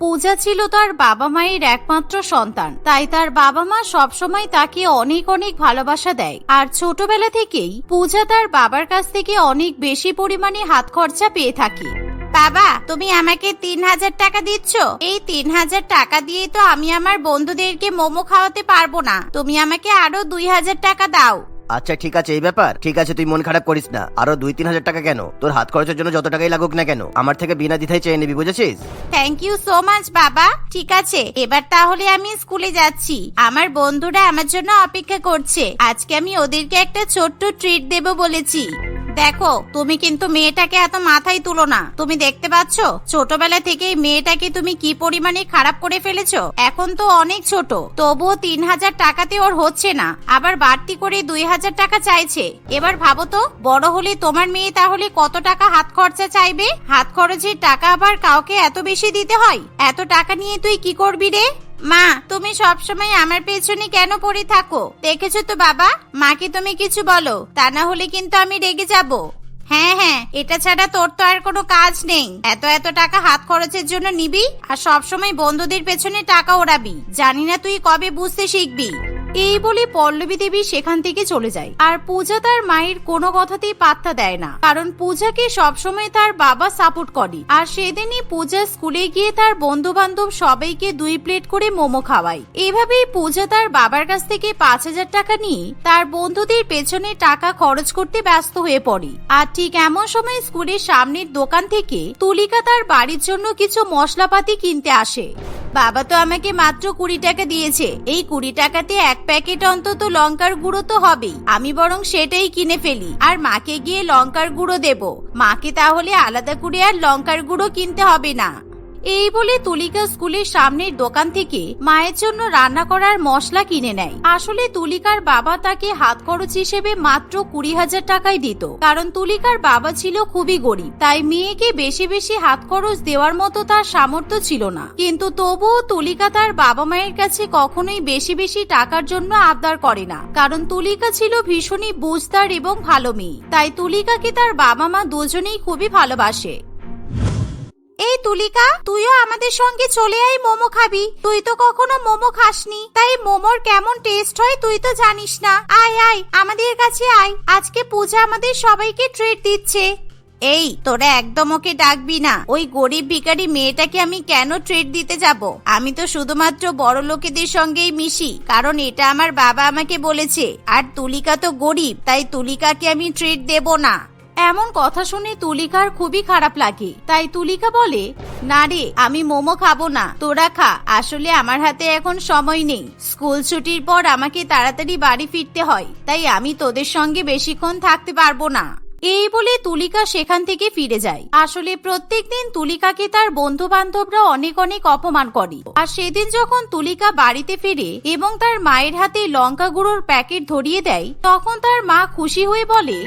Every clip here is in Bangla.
পূজা ছিল তার বাবা মায়ের একমাত্র সন্তান। তাই তার বাবা মা সবসময় তাকে অনেক অনেক ভালোবাসা দেয়। আর ছোটবেলা থেকেই পূজা তার বাবার কাছ থেকে অনেক বেশি পরিমাণে হাত খরচা পেয়ে থাকে। বাবা, তুমি আমাকে তিন হাজার টাকা দিচ্ছ? এই তিন হাজার টাকা দিয়ে তো আমি আমার বন্ধুদেরকে মোমো খাওয়াতে পারব না। তুমি আমাকে আরও দুই হাজার টাকা দাও। আচ্ছা ঠিক আছে, এই ব্যাপার। ঠিক আছে, তুই মন খারাপ করিস না। আরও দুই, তিন হাজার টাকা কেন? তোর হাত খরচের জন্য যত টাকাই লাগুক না কেন? আমার থেকে বিনা দ্বিধায় চেয়ে নিবি, বুঝেছিস? থ্যাংক ইউ সো মাচ বাবা। ঠিক আছে, এবার তাহলে আমি স্কুলে যাচ্ছি। আমার বন্ধুরা আমার জন্য অপেক্ষা করছে। আজকে আমি ওদেরকে একটা ছোট্ট ট্রিট দেব বলেছি। দেখো, তুমি কিন্তু মেয়েটাকে এত মাথায় তুলো না। তুমি দেখতে পাচ্ছ? ছোটবেলা থেকেই মেয়েটাকে তুমি কি পরিমাণে খারাপ করে ফেলেছো? এখন তো অনেক ছোট। তবুও তিন হাজার টাকাতে ওর হচ্ছে না। আবার বাড়তি করে দুই হাজার টাকা চাইছে। এবার ভাবো তো, বড় হলে তোমার মেয়ে তাহলে কত টাকা হাত খরচা চাইবে? হাত খরচের টাকা আবার কাউকে এত বেশি দিতে হয়? এত টাকা নিয়ে তুই কি করবি রে? মা, তুমি সবসময় আমার পেছনে কেন পড়ে থাকো? দেখেছ তো বাবা? মাকে তুমি কিছু বলো, তা না হলে কিন্তু আমি রেগে যাব। হ্যাঁ হ্যাঁ এটা ছাড়া তোর তো আর কোনো কাজ নেই। এত এত টাকা হাত খরচের জন্য নিবি, আর সবসময় বন্ধুদের পেছনে টাকা ওড়াবি। জানি না তুই কবে বুঝতে শিখবি। এই বলে পল্লবী দেবী সেখান থেকে চলে যায়। আর পূজা তার মায়ের কোনো কথাতেই পাত্তা দেয় না। কারণ পূজাকে সবসময় তার বাবা সাপোর্ট করে। আর সেদিনই পূজা স্কুলে গিয়ে তার বন্ধু বান্ধব সবাইকে দুই প্লেট করে মোমো খাওয়ায়। এভাবেই পূজা তার বাবার কাছ থেকে পাঁচ হাজার টাকা নিয়ে তার বন্ধুদের পেছনে টাকা খরচ করতে ব্যস্ত হয়ে পড়ে। আর ঠিক এমন সময় স্কুলের সামনের দোকান থেকে তুলিকা তার বাড়ির জন্য কিছু মশলাপাতি কিনতে আসে। বাবা তো আমাকে মাত্র কুড়ি টাকা দিয়েছে। এই কুড়ি টাকাতে এক প্যাকেট অন্তত লঙ্কার গুঁড়ো তো হবেই। আমি বরং সেটাই কিনে ফেলি। আর মাকে গিয়ে লঙ্কার গুঁড়ো দেব। মাকে তাহলে আলাদা করে আর লঙ্কার গুঁড়ো কিনতে হবে না। এই বলে তুলিকা স্কুলের সামনের দোকান থেকে মায়ের জন্য রান্না করার মশলা কিনে নেয়। আসলে তুলিকার বাবা তাকে হাত খরচ হিসেবে মাত্র কুড়ি হাজার টাকাই দিত। কারণ তুলিকার বাবা ছিল খুবই গরিব, তাই মেয়েকে বেশি বেশি হাত খরচ দেওয়ার মতো তার সামর্থ্য ছিল না। কিন্তু তবুও তুলিকা তার বাবা মায়ের কাছে কখনোই বেশি বেশি টাকার জন্য আবদার করে না। কারণ তুলিকা ছিল ভীষণই বুঝদার এবং ভালো মেয়ে, তাই তুলিকাকে তার বাবা মা দুজনেই খুবই ভালোবাসে। এই তুলিকা, তুইও আমাদের সঙ্গে চলে আয় মোমো খাবি। তুই তো কখনো মোমো খাসনি। তাই মোমোর কেমন টেস্ট হয় তুই তো জানিস না। আয় আয়, আমাদের কাছে আয়। আজকে পূজা আমাদের সবাইকে ট্রিট দিচ্ছে। এই, তোরা একদম ওকে ডাকবি না। ওই গরিব ভিখারি মেয়েটাকে আমি কেন ট্রিট দিতে যাব? আমি তো শুধুমাত্র বড় লোকেদের সঙ্গেই মিশি। কারণ এটা আমার বাবা আমাকে বলেছে। আর তুলিকা তো গরিব, তাই তুলিকাকে আমি ট্রিট দেব না। এমন কথা শুনে তুলিকার খুবই খারাপ লাগে। তাই তুলিকা বলে, না রে, আমি মোমো খাব না, তোরা খা। আসলে আমার হাতে এখন সময় নেই। স্কুল ছুটির পর আমাকে তাড়াতাড়ি বাড়ি ফিরতে হয়। তাই আমি তোদের সঙ্গে বেশিক্ষণ থাকতে পারব না। এই বলে তুলিকা সেখান থেকে ফিরে যায়। আসলে প্রত্যেকদিন তুলিকাকে তার বন্ধু বান্ধবরা অনেক অনেক অপমান করে। আর সেদিন যখন তুলিকা বাড়িতে ফিরে এবং তার মায়ের হাতে লঙ্কা গুঁড়োর প্যাকেট ধরিয়ে দেয়, তখন তার মা খুশি হয়ে বলে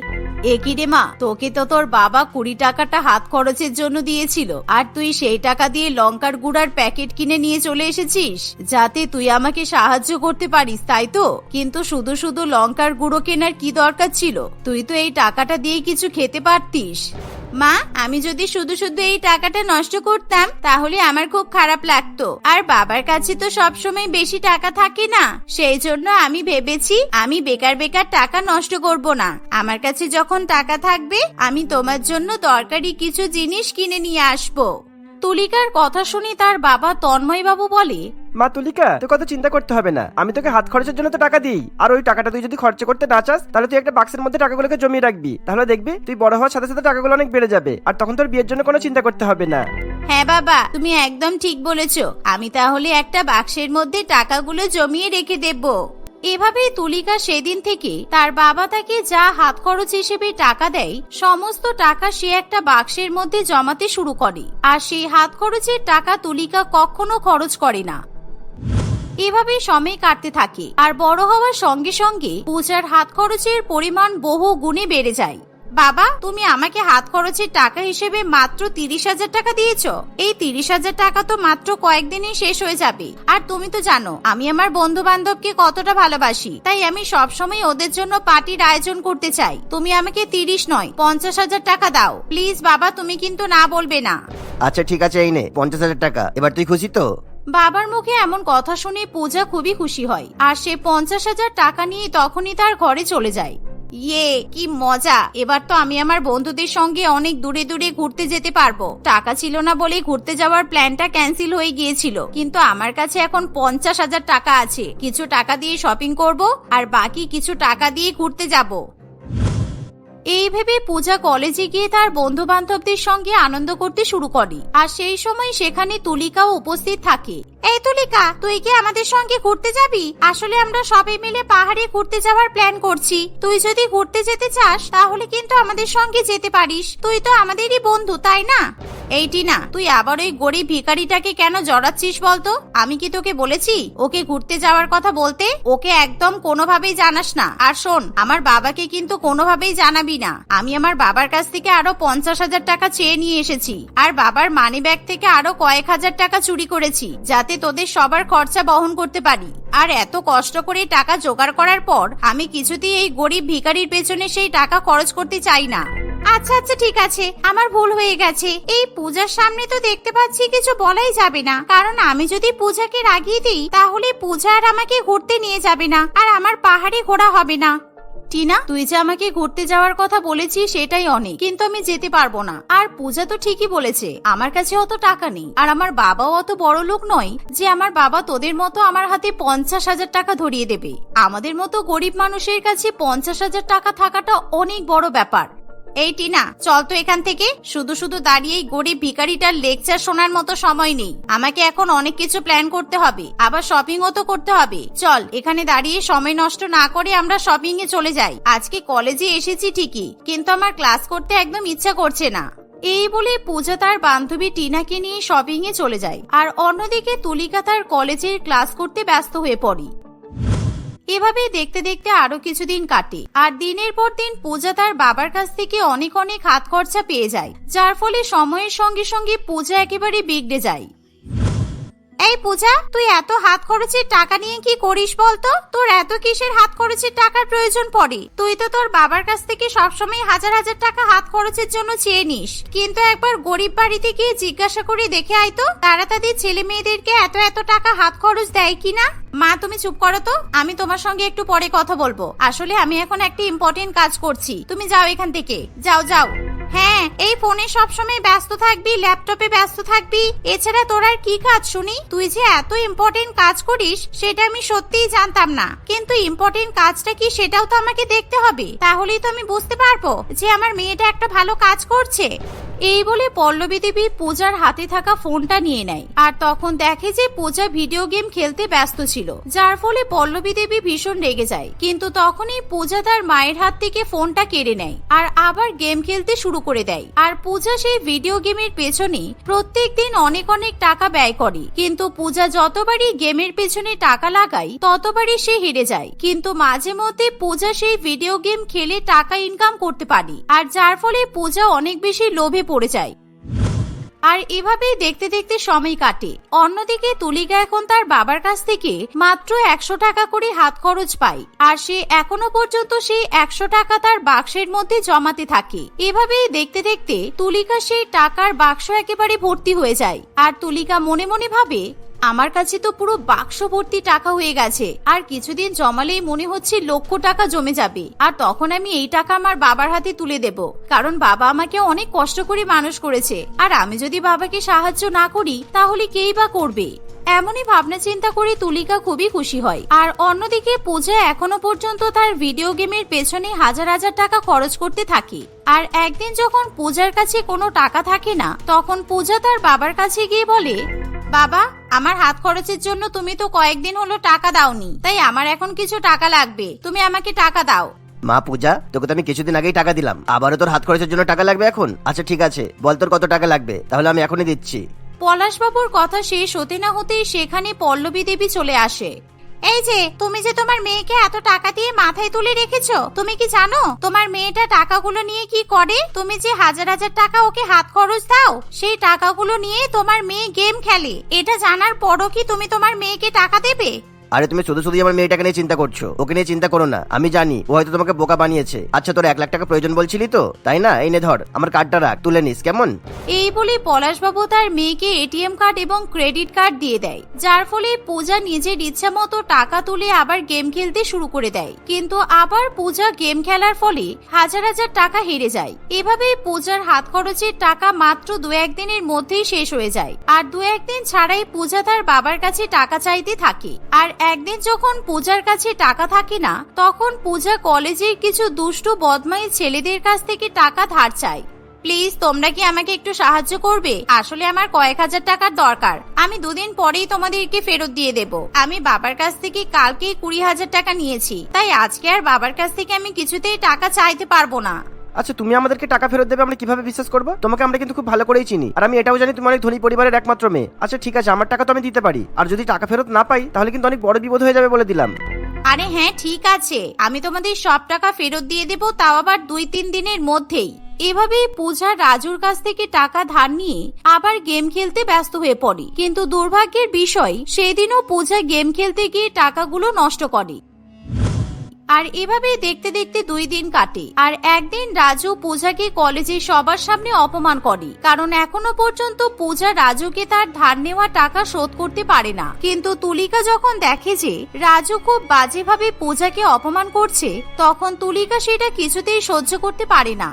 একই রে মা, তোকে তো তোর বাবা কুড়ি টাকাটা হাত খরচের জন্য দিয়েছিল। আর তুই সেই টাকা দিয়ে লঙ্কার গুঁড়ার প্যাকেট কিনে নিয়ে চলে এসেছিস, যাতে তুই আমাকে সাহায্য করতে পারিস, তাই তো? কিন্তু শুধু শুধু লঙ্কার গুঁড়ো কেনার কি দরকার ছিল? তুই তো এই টাকাটা দিয়ে কিছু খেতে পারতিস? মা, আমি যদি শুধু শুধু এই টাকাটা নষ্ট করতাম, তাহলে আমার খুব খারাপ লাগতো। আর বাবার কাছে তো সবসময় বেশি টাকা থাকে না। সেই জন্য আমি ভেবেছি, আমি বেকার বেকার টাকা নষ্ট করব না। আমার কাছে যখন টাকা থাকবে, আমি তোমার জন্য দরকারি কিছু জিনিস কিনে নিয়ে আসব। তুলিকার কথা শুনে তার বাবা তন্ময় বাবু বলে মা তুলিকা তোর কত চিন্তা করতে হবে না। আমি তোকে হাত খরচের জন্য তো টাকা দিই। আর ওই টাকাটা তুই যদি খরচ করতে না চাস তাহলে তুই একটা বাক্সের মধ্যে টাকাগুলোকে জমিয়ে রাখবি। তাহলে দেখবি তুই বড় হওয়ার সাথে সাথে টাকাগুলো অনেক বেড়ে যাবে। আর তখন তোর বিয়ের জন্য কোনো চিন্তা করতে হবে না। হ্যাঁ বাবা তুমি একদম ঠিক বলেছ। আমি তাহলে একটা বাক্সের মধ্যে টাকাগুলো জমিয়ে রেখে দেব। এভাবেই তুলিকা সেদিন থেকে তার বাবা তাকে যা হাত খরচ হিসেবে টাকা দেয়, সমস্ত টাকা সে একটা বাক্সের মধ্যে জমাতে শুরু করে। আর সেই হাত খরচের টাকা তুলিকা কখনো খরচ করে না। এভাবে সময় কাটতে থাকে। আর বড় হওয়ার সঙ্গে সঙ্গে পূজার হাত খরচের পরিমাণ বহু গুণে বেড়ে যায়। বাবা তুমি আমাকে হাত খরচের টাকা হিসেবে মাত্র তিরিশ হাজার টাকা দিয়েছ। এই তিরিশ হাজার টাকা তো মাত্র কয়েকদিনই শেষ হয়ে যাবে। আর তুমি তো জানো আমি আমার বন্ধু বান্ধবকে কতটা ভালোবাসি। তাই আমি সবসময় ওদের জন্য পার্টির আয়োজন করতে চাই। তুমি আমাকে তিরিশ নয় পঞ্চাশ হাজার টাকা দাও। প্লিজ বাবা তুমি কিন্তু না বলবে না। আচ্ছা ঠিক আছে এই নে পঞ্চাশ হাজার টাকা। এবার তুই খুশি তো? বাবার মুখে এমন কথা শুনে পূজা খুবই খুশি হয়। আর সে পঞ্চাশ হাজার টাকা নিয়ে তখনই তার ঘরে চলে যায়। ইয়ে কি মজা। এবার তো আমি আমার বন্ধুদের সঙ্গে অনেক দূরে দূরে ঘুরতে যেতে পারব। টাকা ছিল না বলে ঘুরতে যাওয়ার প্ল্যানটা ক্যান্সেল হয়ে গিয়েছিল। কিন্তু আমার কাছে এখন পঞ্চাশ হাজার টাকা আছে। কিছু টাকা দিয়ে শপিং করব আর বাকি কিছু টাকা দিয়ে ঘুরতে যাব। এই ভেবে পূজা কলেজে গিয়ে তার বন্ধু বান্ধবদের সঙ্গে আনন্দ করতে শুরু করে। আর সেই সময় সেখানে তুলিকাও উপস্থিত থাকে। এই তুলিকা, তুই কি আমাদের সঙ্গে ঘুরতে যাবি? আসলে আমরা সবাই মিলে পাহাড়ে ঘুরতে যাওয়ার প্ল্যান করছি। তুই যদি ঘুরতে যেতে চাস, তাহলে কিন্তু আমাদের সঙ্গে যেতে পারিস। তুই তো আমাদেরই বন্ধু, তাই না? এইটি না তুই আবার ওই গরিব ভিখারিটাকে কেন জড়াচ্ছিস বলতো? আমি কি তোকে বলেছি? ওকে ঘুরতে যাওয়ার কথা বলতে? ওকে একদম কোনোভাবেই জানাস না। আর শোন, আমার বাবাকে কিন্তু কোনোভাবেই জানাবি না। আমি আমার বাবার কাছ থেকে আরও পঞ্চাশ হাজার টাকা চেয়ে নিয়ে এসেছি। আর বাবার মানি ব্যাগ থেকে আরও কয়েক হাজার টাকা চুরি করেছি, যাতে তোদের সবার খরচা বহন করতে পারি। আর এত কষ্ট করে টাকা জোগাড় করার পর, আমি কিছুতেই এই গরিব ভিখারির পেছনে সেই টাকা খরচ করতে চাই না। আচ্ছা আচ্ছা ঠিক আছে। আমার ভুল হয়ে গেছে। এই পূজার সামনে তো দেখতে পাচ্ছি কিছু বলাই যাবে না। কারণ আমি যদি পূজাকে রাগিয়ে দিই, তাহলে পূজা আর আমাকে ঘুরতে নিয়ে যাবে না, আর আমার পাহাড়ে ঘোরা হবে না। টিনা, তুই যে আমাকে ঘুরতে যাওয়ার কথা বলেছিস, সেটাই অনেক। কিন্তু আমি যেতে পারব না। আর পূজা তো ঠিকই বলেছে, আমার কাছে অত টাকা নেই। আর আমার বাবাও অত বড় লোক নয়, যে আমার বাবা তোদের মতো আমার হাতে পঞ্চাশ হাজার টাকা ধরিয়ে দেবে। আমাদের মতো গরিব মানুষের কাছে পঞ্চাশ হাজার টাকা থাকাটা অনেক বড় ব্যাপার। এই টিনা, চল তো এখান থেকে। শুধু শুধু দাঁড়িয়ে এই গরিব ভিখারিটার লেকচার শোনার মতো সময় নেই। আমাকে এখন অনেক কিছু প্ল্যান করতে হবে। আবার শপিংও তো করতে হবে। চল, এখানে দাঁড়িয়ে সময় নষ্ট না করে আমরা শপিং এ চলে যাই। আজকে কলেজে এসেছি ঠিকই, কিন্তু আমার ক্লাস করতে একদম ইচ্ছা করছে না। এই বলে পূজা তার বান্ধবী টিনাকে নিয়ে শপিং এ চলে যায়। আর অন্যদিকে তুলিকা তার কলেজের ক্লাস করতে ব্যস্ত হয়ে পড়ি। এভাবেই দেখতে দেখতে আরও কিছুদিন কাটে। আর দিনের পর দিন পূজা তার বাবার কাছ থেকে অনেক অনেক হাত খরচা পেয়ে যায়, যার ফলে সময়ের সঙ্গে সঙ্গে পূজা একেবারে বিগড়ে যায়। এই পূজা, তুই এত হাত খরচের টাকা নিয়ে কি করিস বলতো? তোর এত কিসের হাত খরচের টাকার প্রয়োজন পড়ে? তুই তো তোর বাবার কাছ থেকে সবসময় হাজার হাজার টাকা হাত খরচের জন্য চেয়ে নিস। কিন্তু একবার গরিব বাড়িতে গিয়ে জিজ্ঞাসা করে দেখে আয় তো, তারা তাদের ছেলে মেয়েদেরকে এত এত টাকা হাত খরচ দেয় কিনা? মা, তুমি চুপ করো তো। আমি তোমার সঙ্গে একটু পরে কথা বলব। আসলে আমি এখন একটা ইম্পর্টেন্ট কাজ করছি। তুমি যাও এখান থেকে। যাও যাও। হ্যাঁ এই ফোনে সবসময় ব্যস্ত থাকবি, ল্যাপটপে ব্যস্ত থাকবি। এছাড়া তোর আর কি কাজ, শুনি? তুই যে এত ইম্পর্টেন্ট কাজ করিস, সেটা আমি সত্যিই জানতাম না। কিন্তু ইম্পর্টেন্ট কাজটা কি সেটাও তো আমাকে দেখতে হবে। তাহলেই তো আমি বুঝতে পারব যে আমার মেয়েটা একটা ভালো কাজ করছে। এই বলে পল্লবী দেবী পূজার হাতে থাকা ফোনটা নিয়ে নেয়। আর তখন দেখে যে পূজা ভিডিও গেম খেলতে ব্যস্ত ছিল, যার ফলে পল্লবী দেবী ভীষণ রেগে যায়। কিন্তু তখনই পূজা তার মায়ের হাত থেকে ফোনটা কেড়ে নেয় আর আবার গেম খেলতে শুরু করে দেয়। আর পূজা সেই ভিডিও গেমের পেছনে প্রত্যেক দিন অনেক অনেক টাকা ব্যয় করে। কিন্তু পূজা যতবারই গেমের পেছনে টাকা লাগায়, ততবারই সে হেরে যায়। কিন্তু মাঝে মধ্যে পূজা সেই ভিডিও গেম খেলে টাকা ইনকাম করতে পারে। আর যার ফলে পূজা অনেক বেশি লোভে পড়ে যায়। আর এভাবেই দেখতে দেখতে সময় কাটে। অন্যদিকে তুলিকা এখন তার বাবার কাছ থেকে মাত্র একশো টাকা করে হাত খরচ পায়। আর সে এখনও পর্যন্ত সেই একশো টাকা তার বাক্সের মধ্যে জমাতে থাকে। এভাবেই দেখতে দেখতে তুলিকা সেই টাকার বাক্স একেবারে ভর্তি হয়ে যায়। আর তুলিকা মনে মনে ভাবে আমার কাছে তো পুরো বাক্স ভর্তি টাকা হয়ে গেছে। আর কিছুদিন জমালেই মনে হচ্ছে লক্ষ টাকা জমে যাবে। আর তখন আমি এই টাকা আমার বাবার হাতে তুলে দেব। কারণ বাবা আমাকে অনেক কষ্ট করে মানুষ করেছে। আর আমি যদি বাবাকে সাহায্য না করি, তাহলে কেই বা করবে? এমনই ভাবনা চিন্তা করে তুলিকা খুবই খুশি হয়। আর অন্যদিকে পূজা এখনও পর্যন্ত তার ভিডিও গেমের পেছনে হাজার হাজার টাকা খরচ করতে থাকে। আর একদিন যখন পূজার কাছে কোনো টাকা থাকে না, তখন পূজা তার বাবার কাছে গিয়ে বলে বাবা আমার হাত খরচের জন্য তুমি তো কয়েকদিন হলো টাকা দাওনি। তাই আমার এখন কিছু টাকা লাগবে। তুমি আমাকে টাকা দাও। মা পূজা তোকে তো আমি কিছুদিন আগেই টাকা দিলাম। আবারও তোর হাত খরচের জন্য টাকা লাগবে এখন? আচ্ছা ঠিক আছে। বল তোর কত টাকা লাগবে? তাহলে আমি এখনই দিচ্ছি। পলাশবাবুর কথা শেষ হতে না হতেই সেখানে পল্লবী দেবী চলে আসে। এই যে, তুমি যে তোমার মেয়েকে এত টাকা দিয়ে মাথায় তুলে রেখেছো, তুমি কি জানো? তোমার মেয়েটা টাকাগুলো নিয়ে কি করে? তুমি যে হাজার হাজার টাকা ওকে হাত খরচ দাও, সেই টাকাগুলো নিয়ে তোমার মেয়ে গেম খেলে। এটা জানার পরও কি তুমি তোমার মেয়েকে টাকা দেবে? আরে তুমি শুধু শুধু আমার মেয়েটাকে নিয়ে চিন্তা করছ। ওকে নিয়ে চিন্তা করো না। আমি জানি, ও হয়তো তোমাকে বোকা বানিয়েছে। আচ্ছা তোর এক লাখ টাকা প্রয়োজন বলছিলি তো? তাই না? এই নে ধর, আমার কার্ডটা রাখ, তুলে নিস, কেমন? এই বলে পলাশবাবু তার মেয়েকে এটিএম কার্ড এবং ক্রেডিট কার্ড দিয়ে দেয়। যার ফলে পূজা নিজের ইচ্ছা মতো টাকা তুলে আবার গেম খেলতে শুরু করে দেয়। কিন্তু আবার পূজা গেম খেলার ফলে হাজার হাজার টাকা হেরে যায়। এভাবেই পূজার হাত খরচের টাকা মাত্র দু একদিনের মধ্যেই শেষ হয়ে যায়। আর দু একদিন ছাড়াই পূজা তার বাবার কাছে টাকা চাইতে থাকে। আর একদিন যখন পূজার কাছে টাকা থাকে না, তখন পূজা কলেজের কিছু দুষ্টু বদমাই ছেলেদের কাছ থেকে টাকা ধার চায়। প্লিজ, তোমরা কি আমাকে একটু সাহায্য করবে? আসলে আমার কয়েক হাজার টাকার দরকার। আমি দুদিন পরেই তোমাদেরকে ফেরত দিয়ে দেব। আমি বাবার কাছ থেকে কালকে কুড়ি হাজার টাকা নিয়েছি। তাই আজকে আর বাবার কাছ থেকে আমি কিছুতেই টাকা চাইতে পারব না। আচ্ছা তুমি আমাদেরকে টাকা ফেরত দেবে, আমরা কীভাবে বিশ্বাস করব? তোমাকে আমরা কিন্তু খুব ভালো করেই চিনি। আর আমি এটাও জানি তুমি অনেক ধনী পরিবারের একমাত্র মেয়ে। আচ্ছা ঠিক আছে, আমার টাকা তো আমি দিতে পারি। আর যদি টাকা ফেরত না পাই, তাহলে কিন্তু অনেক বড় বিপদ হয়ে যাবে বলে দিলাম। আরে হ্যাঁ ঠিক আছে। আমি তোমাদের সব টাকা ফেরত দিয়ে দেবো, তাও আবার দুই তিন দিনের মধ্যেই। এভাবেই পূজা রাজুর কাছ থেকে টাকা ধার নিয়ে আবার গেম খেলতে ব্যস্ত হয়ে পড়ে। কিন্তু দুর্ভাগ্যের বিষয়, সেদিনও পূজা গেম খেলতে গিয়ে টাকাগুলো নষ্ট করে। আর এভাবেই দেখতে দেখতে দুই দিন কাটে। আর একদিন রাজু পূজাকে কলেজে সবার সামনে অপমান করে। কারণ এখনও পর্যন্ত পূজা রাজুকে তার ধার নেওয়া টাকা শোধ করতে পারে না। কিন্তু তুলিকা যখন দেখে যে রাজু খুব বাজেভাবে পূজাকে অপমান করছে, তখন তুলিকা সেটা কিছুতেই সহ্য করতে পারে না।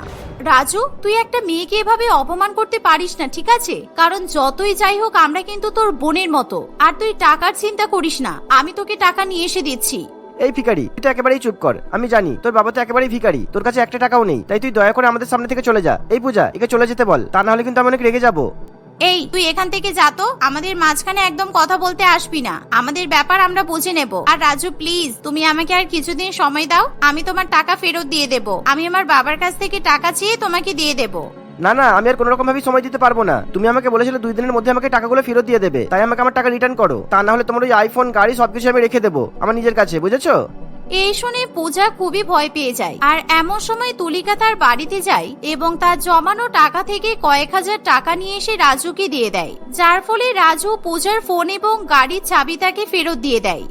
রাজু, তুই একটা মেয়েকে এভাবে অপমান করতে পারিস না, ঠিক আছে? কারণ যতই যাই হোক, আমরা কিন্তু তোর বোনের মতো। আর তুই টাকার চিন্তা করিস না। আমি তোকে টাকা নিয়ে এসে দিচ্ছি। এই ভিকারি তুই তো একেবারেই চুপ কর। আমি জানি, তোর বাবা তো একেবারেই ভিখারি, তোর কাছে একটা টাকাও নেই, তাই তুই দয়া করে আমাদের সামনে থেকে চলে যা। এই পূজা, একে চলে যেতে বল, তা না হলে কিন্তু আমি অনেক রেগে যাব। এই, তুই এখান থেকে যা তো। আমাদের মাঝখানে একদম কথা বলতে আসবি না। আমাদের ব্যাপার আমরা বুঝে নেব। আর রাজু প্লিজ তুমি আমাকে আর কিছুদিন সময় দাও। আমি তোমার টাকা ফেরত দিয়ে দেব। আমি আমার বাবার কাছ থেকে টাকা চেয়ে তোমাকে দিয়ে দেব। না না, আমি আর কোনো রকম ভাবে সময় দিতে পারব না। তুমি আমাকে বলেছিলে দুই দিনের মধ্যে আমাকে টাকাগুলো ফেরত দিয়ে দেবে। তাই আমাকে আমার টাকা রিটার্ন করো। তা না হলে তোমার ওই আইফোন গাড়ি, সবকিছু আমি রেখে দেবো, আমার নিজের কাছে, বুঝেছ? এই শুনে পূজা খুবই ভয় পেয়ে যায়। আর এমন সময় তুলিকা তার বাড়িতে যায় এবং তার জমানো টাকা থেকে কয়েক হাজার টাকা নিয়ে এসে রাজুকে দিয়ে দেয়। যার ফলে রাজু পূজার ফোন এবং গাড়ির চাবি তাকে ফেরত দিয়ে দেয়।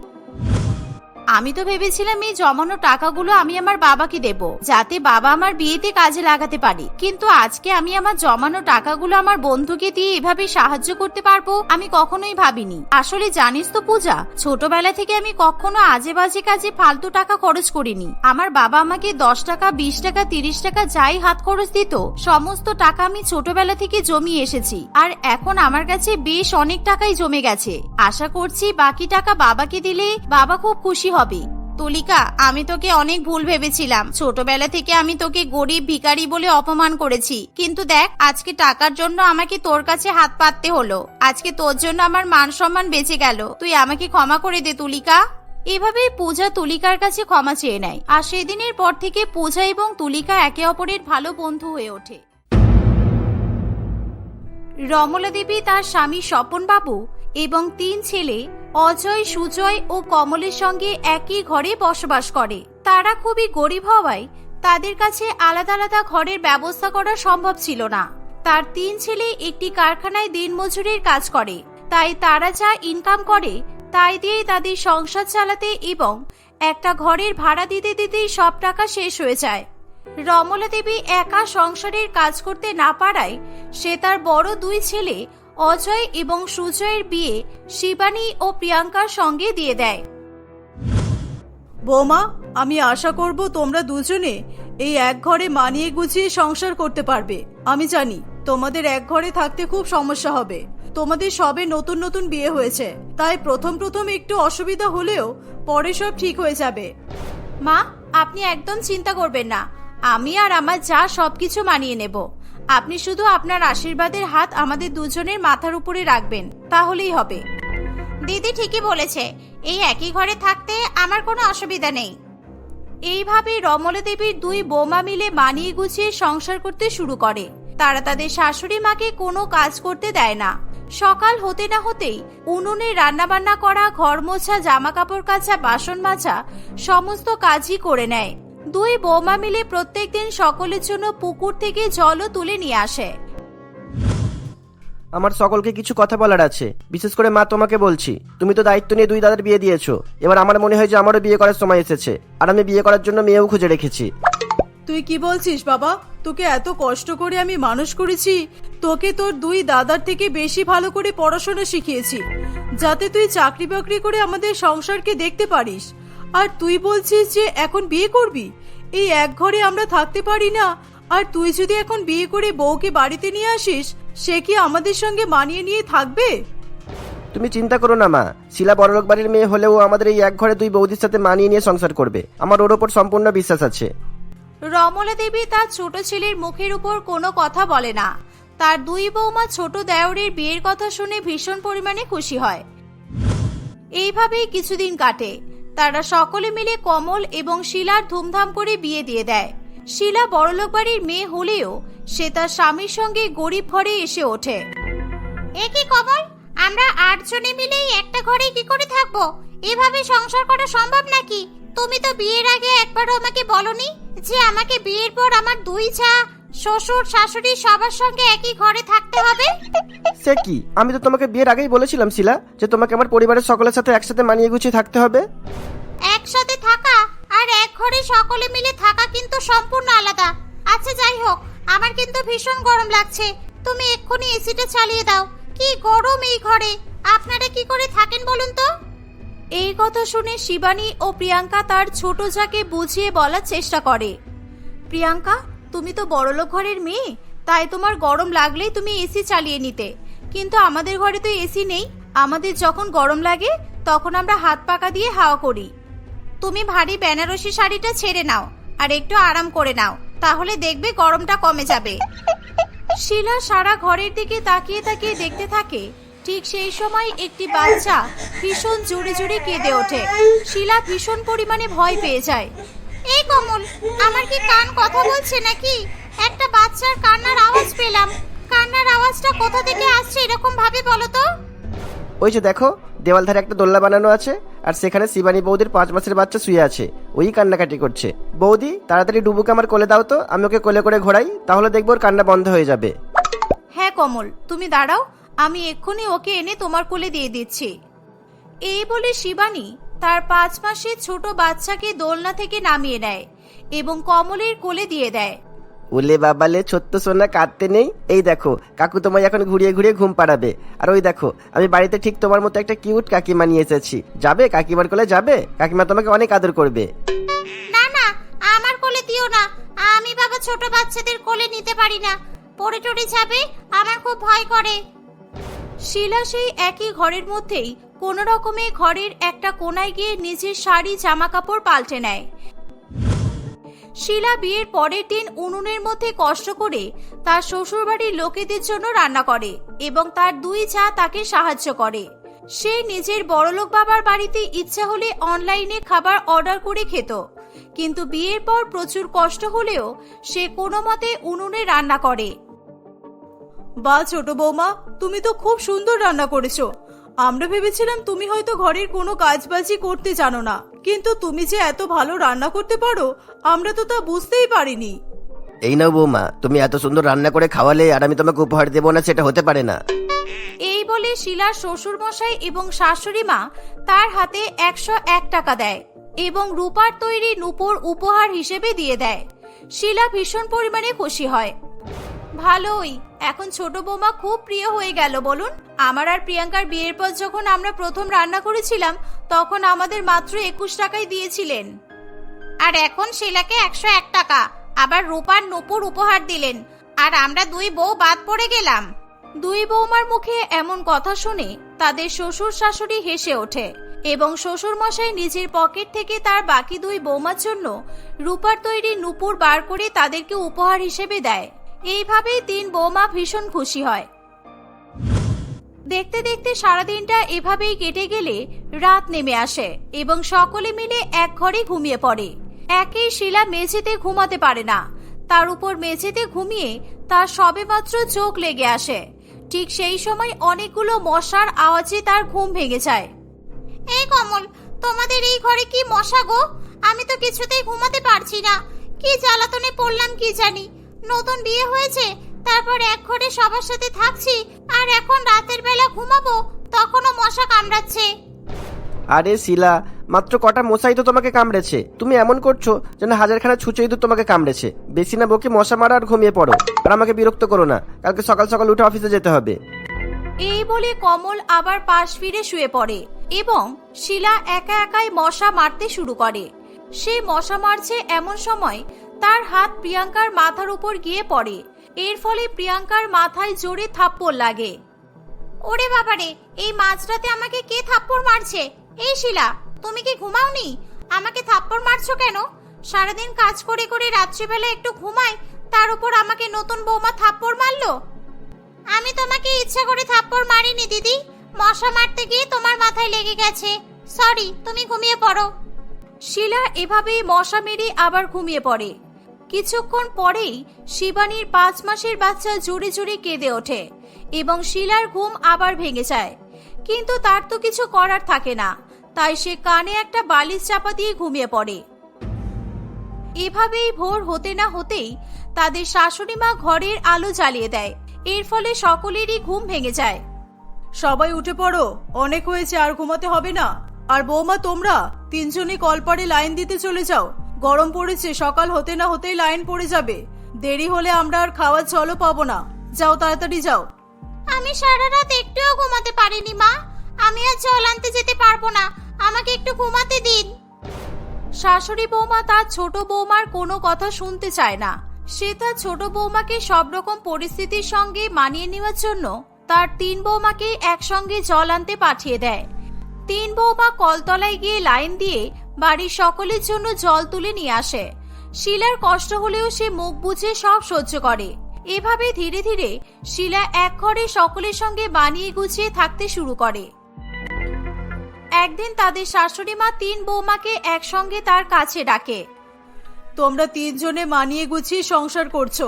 আমি তো ভেবেছিলাম এই জমানো টাকাগুলো আমি আমার বাবাকে দেব, যাতে বাবা আমার বিয়েতে কাজে লাগাতে পারে। কিন্তু আজকে আমি আমার জমানো টাকাগুলো আমার বন্ধুকে দিয়ে এভাবে সাহায্য করতে পারব, আমি কখনোই ভাবিনি। আসলে জানিস তো পূজা, ছোটবেলা থেকে আমি কখনো আজে বাজে কাজে ফালতু টাকা খরচ করিনি। আমার বাবা আমাকে দশ টাকা, বিশ টাকা, তিরিশ টাকা যাই হাত খরচ দিত, সমস্ত টাকা আমি ছোটবেলা থেকে জমিয়ে এসেছি। আর এখন আমার কাছে বেশ অনেক টাকাই জমে গেছে। আশা করছি বাকি টাকা বাবাকে দিলে বাবা খুব খুশি হবে। তুলিকা, আমি তোকে অনেক ভুল ভেবেছিলাম। ছোটবেলা থেকে আমি তোকে গরিব ভিখারি বলে অপমান করেছি। কিন্তু দেখ, আজকে টাকার জন্য আমাকে তোর কাছে হাত পাততে হলো। আজকে তোর জন্য আমার মান সম্মান বেঁচে গেল। তুই আমাকে ক্ষমা করে দে, তুলিকা। এভাবে পূজা তুলিকার কাছে ক্ষমা চেয়ে নেয়। আর সেদিনের পর থেকে পূজা এবং তুলিকা একে অপরের ভালো বন্ধু হয়ে ওঠে। রমলা দেবী তার স্বামী স্বপন বাবু এবং তিন ছেলে অজয়, সুজয় ও কমলের সঙ্গে একই ঘরে বসবাস করে। তারা খুবই গরিব হওয়ায় তাদের কাছে আলাদা আলাদা ঘরের ব্যবস্থা করা সম্ভব ছিল না। তার তিন ছেলে একটি কারখানায় দিনমজুরির কাজ করে। তাই তারা যা ইনকাম করে, তাই দিয়েই তাদের সংসার চালাতে এবং একটা ঘরের ভাড়া দিতে দিতেই সব টাকা শেষ হয়ে যায়। রমলা দেবী একা সংসারের কাজ করতে না পারায় সে তার বড় দুই ছেলে অজয় এবং সুজয়ের বিয়ে শিবানী ও প্রিয়াঙ্কার সঙ্গে দিয়ে দেয়। বৌমা আমি আশা করব তোমরা দুজনে এই এক ঘরে মানিয়ে গুছিয়ে সংসার করতে পারবে। আমি জানি তোমাদের এক ঘরে থাকতে খুব সমস্যা হবে। তোমাদের সবে নতুন নতুন বিয়ে হয়েছে। তাই প্রথম প্রথম একটু অসুবিধা হলেও পরে সব ঠিক হয়ে যাবে। মা আপনি একদম চিন্তা করবেন না। আমি আর আমার যা সবকিছু মানিয়ে নেব। আপনি শুধু আপনার আশীর্বাদের হাত আমাদের দুজনের মাথার উপরে রাখবেন তাহলেই হবে। দিদি ঠিকই বলেছে এই একই ঘরে থাকতে আমার কোনো অসুবিধা নেই। এইভাবে রমলা দেবীর দুই বোমা মিলে মানিয়ে গুছিয়ে সংসার করতে শুরু করে। তারা তাদের শাশুড়ি মাকে কোনো কাজ করতে দেয় না। সকাল হতে না হতেই উনুনে রান্নাবান্না করা ঘর মোছা জামা কাপড় কাচা বাসন মাজা সমস্ত কাজই করে নেয়। দুই বৌমা মিলে প্রত্যেক দিন সকলের জন্য পুকুর থেকে জলও তুলে নিয়ে আসে। আমার সকলকে কিছু কথা বলার আছে। বিশেষ করে মা তোমাকে বলছি তুমি তো দায়িত্ব নিয়ে দুই দাদার বিয়ে দিয়েছ। এবার আমার মনে হয় যে আমারও বিয়ে করার সময় এসেছে আর আমি বিয়ে করার জন্য মেয়েও খুঁজে রেখেছি। তুই কি বলছিস বাবা? তোকে এত কষ্ট করে আমি মানুষ করেছি? তোকে তোর দুই দাদার থেকে বেশি ভালো করে পড়াশোনা শিখিয়েছি যাতে তুই চাকরি বাকরি করে আমাদের সংসারকে দেখতে পারিস। আর তুই বলছিস যে এখন বিয়ে করবি? এই এক ঘরে আমরা থাকতে পারি না। আর তুই যদি এখন বিয়ে করে বউকে বাড়িতে নিয়ে আসিস সে কি আমাদের সঙ্গে মানিয়ে নিয়ে থাকবে? তুমি চিন্তা করো না মা। শিলা বড়লোক বাড়ির মেয়ে হলেও আমাদের এই এক ঘরে দুই বৌদির সাথে মানিয়ে নিয়ে সংসার করবে। আমার ওর ওপর সম্পূর্ণ বিশ্বাস আছে। রমলা দেবী তার ছোট ছেলের মুখের উপর কোনো কথা বলে না। তার দুই বৌমা ছোট দেওরের বিয়ের কথা শুনে ভীষণ পরিমাণে খুশি হয়। এইভাবেই কিছুদিন কাটে। তারা সকলে মিলে কমল এবং শিলার ধুমধাম করে বিয়ে দিয়ে দেয়। শিলা বড়লোক বাড়ির মেয়ে হলেও সে তার স্বামীর সঙ্গে গরিব ঘরে এসে ওঠে। এ কি কমল? আমরা আটজনে মিলেই একটা ঘরে কি করে থাকব? এভাবে সংসার করা সম্ভব নাকি? তুমি তো বিয়ের আগে একবারও আমাকে বলনি যে আমাকে বিয়ের পর আমার দুই ছা শ্বশুর শাশুড়ি সবার সঙ্গে একই ঘরে থাকতে হবে? সে কি? আমি তো তোমাকে বিয়ের আগেই বলেছিলাম শিলা যে তোমাকে আমার পরিবারের সকলের সাথে একসাথে মানিয়ে গুছিয়ে থাকতে হবে। একসাথে থাকা আর এক ঘরে সকলে মিলে থাকা কিন্তু সম্পূর্ণ আলাদা। আচ্ছা যাই হোক আমার কিন্তু ভীষণ গরম লাগছে। তুমি এক্ষুনি এসিটা চালিয়ে দাও। কি গরম এই ঘরে। আপনারা কি করে থাকেন বলুন তো? এই কথা শুনে শিবানী ও প্রিয়াঙ্কা তার ছোট যাকে বুঝিয়ে বলার চেষ্টা করে। প্রিয়াঙ্কা তুমি তো বড়লোক ঘরের মেয়ে। তাই তোমার গরম লাগলেই তুমি এসি চালিয়ে নিতে। কিন্তু আমাদের ঘরে তো এসি নেই। আমাদের যখন গরম লাগে, তখন আমরা হাত পাকা দিয়ে হাওয়া করি। তুমি ভারী বেনারসি শাড়িটা ছেড়ে নাও, আর একটু আরাম করে নাও। তাহলে দেখবে গরমটা কমে যাবে। শিলা সারা ঘরের দিকে তাকিয়ে তাকিয়ে দেখতে থাকে, ঠিক সেই সময় একটি বাচ্চা ভীষণ জোরে জোরে কেঁদে ওঠে। শিলা ভীষণ পরিমাণে ভয় পেয়ে যায়। এই কমল আমার কি কান কথা বলছে নাকি? একটা বাচ্চার কান্নার আওয়াজ পেলাম। কান্নার আওয়াজটা কোথা থেকে আসছে এরকম ভাবে বলো তো? ওই যে দেখো দেওয়াল ধারে একটা দোলনা বানানো আছে আর সেখানে শিবানী বৌদির পাঁচ মাসের বাচ্চা শুয়ে আছে। ওই কান্নাকাটি করছে। বৌদি তাড়াতাড়ি ডুবুকে আমার কোলে দাও তো আমি ওকে কোলে করে ঘোরাই তাহলে দেখব ওর কান্না বন্ধ হয়ে যাবে। হ্যাঁ কমল তুমি দাঁড়াও আমি এক্ষুনি ওকে এনে তোমার কোলে দিয়ে দিচ্ছি। এই বলে শিবানী তার পাঁচ মাসের ছোট বাচ্চাকে দোলনা থেকে নামিয়ে নেয় এবং কমলের কোলে দিয়ে দেয়। উলে বাবালে ছোট্ট সোনা কাঁদতে নেই? এই দেখো কাকু তোমায় এখন ঘুরিয়ে ঘুরিয়ে ঘুম পাড়াবে। আর ওই দেখো আমি বাড়িতে ঠিক তোমার মতো একটা কিউট কাকিমা নিয়ে এসেছি। যাবে? কাকিমার কোলে যাবে? কাকিমা তোমাকে অনেক আদর করবে। না না আমার কোলে দিও না। আমি বাবা ছোট বাচ্চাদের কোলে নিতে পারি না। পড়ে টড়ে যাবে আমার খুব ভয় করে। শিলা সেই একই ঘরের মধ্যেই কোনো রকমে ঘরের একটা কোনায় গিয়ে নিজের শাড়ি জামা কাপড় পাল্টে নেয়। শিলা বিয়ের পরের দিন উনুনের মধ্যে কষ্ট করে তার শ্বশুরবাড়ির লোকেদের জন্য রান্না করে এবং তার দুই চা তাকে সাহায্য করে। সে নিজের বড়লোক বাবার বাড়িতে ইচ্ছা হলে অনলাইনে খাবার অর্ডার করে খেত। কিন্তু বিয়ের পর প্রচুর কষ্ট হলেও সে কোনো মতে উনুনে রান্না করে। বা ছোট বৌমা, তুমি তো খুব সুন্দর রান্না করেছ। আমরা ভেবেছিলাম তুমি হয়তো ঘরের কোনো কাজবাজি করতে জানো না। কিন্তু তুমি যে এত ভালো রান্না করতে পারো আমরা তো তা বুঝতেই পারিনি। এই নাও বৌমা তুমি এত সুন্দর রান্না করে খাওয়ালে আর আমি তোমাকে উপহার দেবো না সেটা হতে পারে না। এই বলে শিলার শ্বশুর মশাই এবং শাশুড়ি মা তার হাতে একশো এক টাকা দেয় এবং রূপার তৈরি নূপুর উপহার হিসেবে দিয়ে দেয়। শিলা ভীষণ পরিমাণে খুশি হয়। ভালোই। এখন ছোট বৌমা খুব প্রিয় হয়ে গেল, বলুন। আমার আর প্রিয়াঙ্কার বিয়ের পর যখন আমরা প্রথম রান্না করেছিলাম, তখন আমাদের মাত্র একুশ টাকাই দিয়েছিলেন। আর এখন শিলাকে একশো এক টাকা। আবার রূপার নূপুর উপহার দিলেন। আর আমরা দুই বউ বাদ পড়ে গেলাম। দুই বৌমার মুখে এমন কথা শুনে তাদের শ্বশুর শাশুড়ি হেসে ওঠে এবং শ্বশুর মশাই নিজের পকেট থেকে তার বাকি দুই বৌমার জন্য রূপার তৈরি নূপুর বার করে তাদেরকে উপহার হিসেবে দেয়। এইভাবেই তিন বৌমা ভীষণ খুশি হয়। দেখতে দেখতে সারাদিনটা এভাবেই কেটে গেলে রাত নেমে আসে এবং সকলে মিলে এক ঘরে ঘুমিয়ে পড়ে। একেই শিলা মেঝেতে ঘুমাতে পারে না। তার উপর মেঝেতে ঘুমিয়ে তার সবেমাত্র চোখ লেগে আসে। ঠিক সেই সময় অনেকগুলো মশার আওয়াজে তার ঘুম ভেঙে যায়। এই কমল, তোমাদের এই ঘরে কি মশা গো? আমি তো কিছুতেই ঘুমাতে পারছি না। কি জ্বালাতনে পড়লাম কি জানি। নতুন বিয়ে হয়েছে তারপর এক ঘরে সবার সাথে থাকছি আর এখন রাতের বেলা ঘুমাবো তখনও মশা কামড়াচ্ছে। আরে শিলা মাত্র কটা মশাই তো তোমাকে কামড়েছে। তুমি এমন করছ যেন হাজারখানা ছুঁচো ইঁদুর তোমাকে কামড়েছে। বেশি না বকে মশা মারা আর ঘুমিয়ে পড়ো আর আমাকে বিরক্ত করো না। কালকে সকাল সকাল উঠে অফিসে যেতে হবে। এই বলে কমল আবার পাশ ফিরে শুয়ে পড়ে এবং শিলা একা একাই মশা মারতে শুরু করে। সে মশা মারছে এমন সময় তার হাত প্রিয়াঙ্কার মাথার উপর গিয়ে পড়ে। এর ফলে প্রিয়াঙ্কার মাথায় জোরে থাপ্পড় লাগে। ওরে বাবারে, এই মাঝরাতে আমাকে কে থাপ্পড় মারছে? এই শিলা, তুমি কি ঘুমাওনি? আমাকে থাপ্পড় মারছো কেন? সারাদিন কাজ করে করে রাত্রিবেলা একটু ঘুমাই, তার উপর আমাকে নতুন বৌমা থাপ্পড় মারলো? আমি তোমাকে ইচ্ছা করে থাপ্পড় মারিনি, দিদি। মশা মারতে গিয়ে তোমার মাথায় লেগে গেছে। সরি, তুমি ঘুমিয়ে পড়ো। শিলা এভাবেই মশা মেরে আবার ঘুমিয়ে পড়ে। কিছুক্ষণ পরেই শিবানীর পাঁচ মাসের বাচ্চা জোরে জোরে কেঁদে ওঠে এবং শিলার ঘুম আবার ভেঙে যায়। কিন্তু তার তো কিছু করার থাকে না, তাই সে কানে একটা বালিশ চাপা দিয়ে ঘুমিয়ে পড়ে। এভাবেই ভোর হতে না হতেই তাদের শাশুড়ি মা ঘরের আলো জ্বালিয়ে দেয়, এর ফলে সকলেরই ঘুম ভেঙে যায়। সবাই উঠে পড়ো, অনেক হয়েছে, আর ঘুমাতে হবে না। আর বৌমা, তোমরা তিনজনই কলপারে লাইন দিতে চলে যাও। গরম পড়েছে সকাল হতে না হতেই লাইন পড়ে যাবে। দেরি হলে আমরা আর খাওয়ার জলও পাবো না। যাও তাড়াতাড়ি যাও। আমি সারা রাত একটুও ঘুমাতে পারিনি মা। আমি আর জল আনতে যেতে পারব না। আমাকে একটু ঘুমাতে দিন। শাশুড়ি বৌমা তার ছোট বৌমার কোনো কথা শুনতে চায় না। সে তার ছোট বৌমাকে সব রকম পরিস্থিতির সঙ্গে মানিয়ে নেওয়ার জন্য তার তিন বৌমাকে একসঙ্গে জল আনতে পাঠিয়ে দেয়। তিন বৌমা কলতলায় গিয়ে লাইন দিয়ে বাড়ির সকলের জন্য জল তুলে নিয়ে আসে। শিলার কষ্ট হলেও সে মুখ বুঝে সব সহ্য করে। এভাবে ধীরে ধীরে শিলা এক ঘরে সকলের সঙ্গে বানিয়ে গুছিয়ে থাকতে শুরু করে। একদিন তাদের শাশুড়ি মা তিন বৌমাকে একসঙ্গে তার কাছে ডাকে। তোমরা তিনজনে মানিয়ে গুছিয়ে সংসার করছ।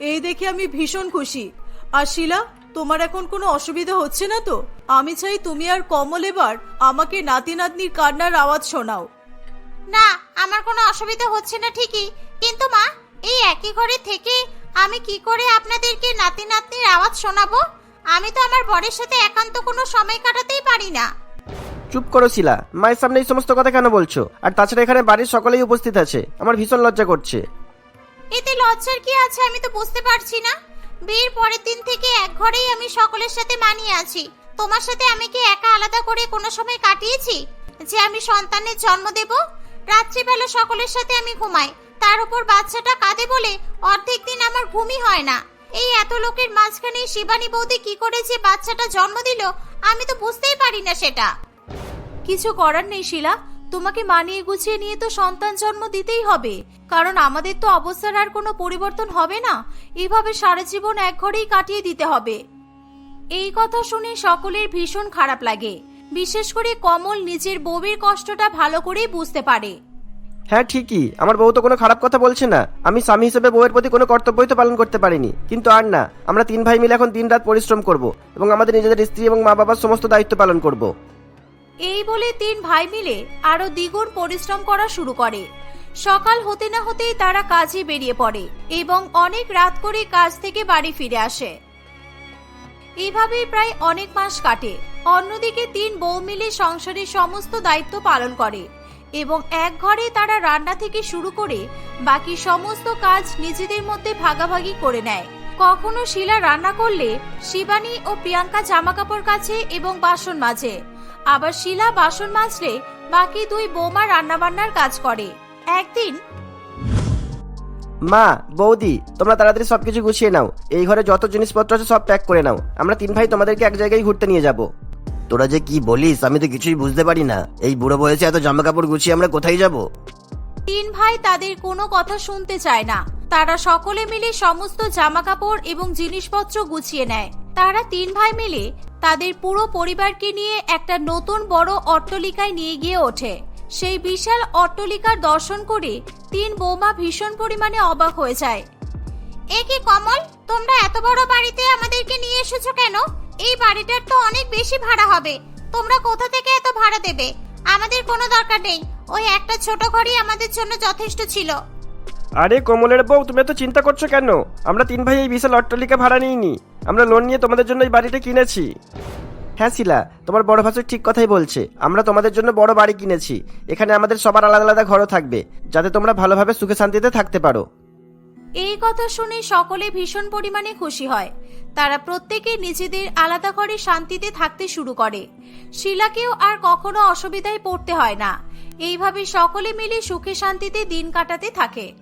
এই দেখে আমি ভীষণ খুশি। আর শিলা, তোমার এখন কোনো অসুবিধা হচ্ছে না তো? আমি চাই তুমি আর কমল এবার আমাকে নাতি নাতনির কান্নার আওয়াজ শোনাও। না আমার কোনো অসুবিধা হচ্ছে না ঠিকই। কিন্তু মা এই একই ঘরে থেকে আমি কি করে আপনাদেরকে নাতি নাতনির আওয়াজ শোনাবো? আমি তো আমার বরের সাথে একান্ত কোনো সময় কাটাতেই পারি না। চুপ করো শিলা মায়ের সামনে এই সমস্ত কথা কেন বলছো? আর তাছাড়া এখানে বাড়ির সকলেই উপস্থিত আছে আমার ভীষণ লজ্জা করছে। এতে লজ্জার কি আছে আমি তো বুঝতে পারছি না। বিয়ের পরের দিন থেকে এক ঘরেই আমি সকলের সাথে মানিয়ে আছি। তোমার সাথে আমি কি একা আলাদা করে কোনো সময় কাটিয়েছি? যে আমি সন্তানের জন্ম দেব? রাত্রিবেলা সকলের সাথে আমি ঘুমাই। তার উপর বাচ্চাটা কাঁদে বলে অর্ধেক দিন আমার ঘুমই হয় না। এই এত লোকের মাঝখানে শিবানী বৌদি কি করে যে বাচ্চাটা জন্ম দিল, আমি তো বুঝতেই পারি না সেটা। কিছু করার নেই, শিলা। তোমাকে মানিয়ে গুছিয়ে নিয়ে তো সন্তান জন্ম দিতেই হবে। কারণ আমাদের তো অবস্থার আর কোনো পরিবর্তন হবে না। এভাবে সারা জীবন এক ঘরেই কাটিয়ে দিতে হবে। এই কথা শুনে সকলের ভীষণ খারাপ লাগে। বিশেষ করে কমল নিজের বউয়ের কষ্টটা ভালো করেই বুঝতে পারে। হ্যাঁ ঠিকই। আমার বউ তো কোনো খারাপ কথা বলছে না। আমি স্বামী হিসেবে বউয়ের প্রতি কোনো কর্তব্যই তো পালন করতে পারিনি। কিন্তু আর না আমরা তিন ভাই মিলে এখন দিন রাত পরিশ্রম করব এবং আমাদের নিজেদের স্ত্রী এবং মা বাবার সমস্ত দায়িত্ব পালন করব। এই বলে তিন ভাই মিলে আরও দ্বিগুণ পরিশ্রম করা শুরু করে। সকাল হতে না হতেই তারা কাজে বেরিয়ে পড়ে এবং অনেক রাত করে কাজ থেকে বাড়ি ফিরে আসে। এভাবেই প্রায় অনেক মাস কাটে। অন্যদিকে তিন বউ মিলে সংসারের সমস্ত দায়িত্ব পালন করে এবং এক ঘরে তারা রান্না থেকে শুরু করে বাকি সমস্ত কাজ নিজেদের মধ্যে ভাগাভাগি করে নেয়। কখনো শিলা রান্না করলে শিবানী ও প্রিয়াঙ্কা জামা কাপড় কাচে এবং বাসন মাজে। আবার শিলা বাসন মাজলে বাকি দুই বৌমা রান্নাবান্নার কাজ করে। একদিন মা বৌদি তোমরা তাড়াতাড়ি সবকিছু গুছিয়ে নাও। এই ঘরে যত জিনিসপত্র আছে সব প্যাক করে নাও। আমরা তিন ভাই তোমাদেরকে এক জায়গায় ঘুরতে নিয়ে যাব। তোরা যে কি বলিস আমি তো কিছুই বুঝতে পারি না। এই বুড়ো বয়সে এত জামা কাপড় গুছিয়ে আমরা কোথায় যাব? তিন ভাই তাদের কোনো কথা শুনতে চায় না। তারা সকলে মিলে সমস্ত জামা কাপড় এবং জিনিসপত্র গুছিয়ে নেয়। তারা তিন ভাই মিলে তাদের পুরো পরিবারকে নিয়ে একটা নতুন বড় অট্টলিকায় নিয়ে গিয়ে ওঠে। সেই বিশাল অট্টলিকার দর্শন করে তিন বৌমা ভীষণ পরিমাণে অবাক হয়ে যায়। এ কি কমল, তোমরা এত বড় বাড়িতে আমাদেরকে নিয়ে এসেছ কেন? এই বাড়িটার তো অনেক বেশি ভাড়া হবে। তোমরা কোথা থেকে এত ভাড়া দেবে? আমাদের কোনো দরকার নেই। ওই একটা ছোট ঘরই আমাদের জন্য যথেষ্ট ছিল। আরে কমলের বউ, তুমি এত চিন্তা করছ কেন? আমরা তিন ভাই এই বিশাল অট্টালিকা ভাড়া নিইনি। আমরা লোন নিয়ে তোমাদের জন্য এই বাড়িটা কিনেছি। হ্যাঁ শিলা, তোমার বড় ভাসুর ঠিক কথাই বলছে। আমরা তোমাদের জন্য বড় বাড়ি কিনেছি। এখানে আমাদের সবার আলাদা আলাদা ঘরও থাকবে, যাতে তোমরা ভালোভাবে সুখে শান্তিতে থাকতে পারো। এই কথা শুনে সকলে ভীষণ পরিমাণে খুশি হয়। তারা প্রত্যেকে নিজেদের আলাদা ঘরে শান্তিতে থাকতে শুরু করে। শিলাকেও আর কখনো অসুবিধায় পড়তে হয় না। এইভাবে সকলে মিলে সুখে শান্তিতে দিন কাটাতে থাকে।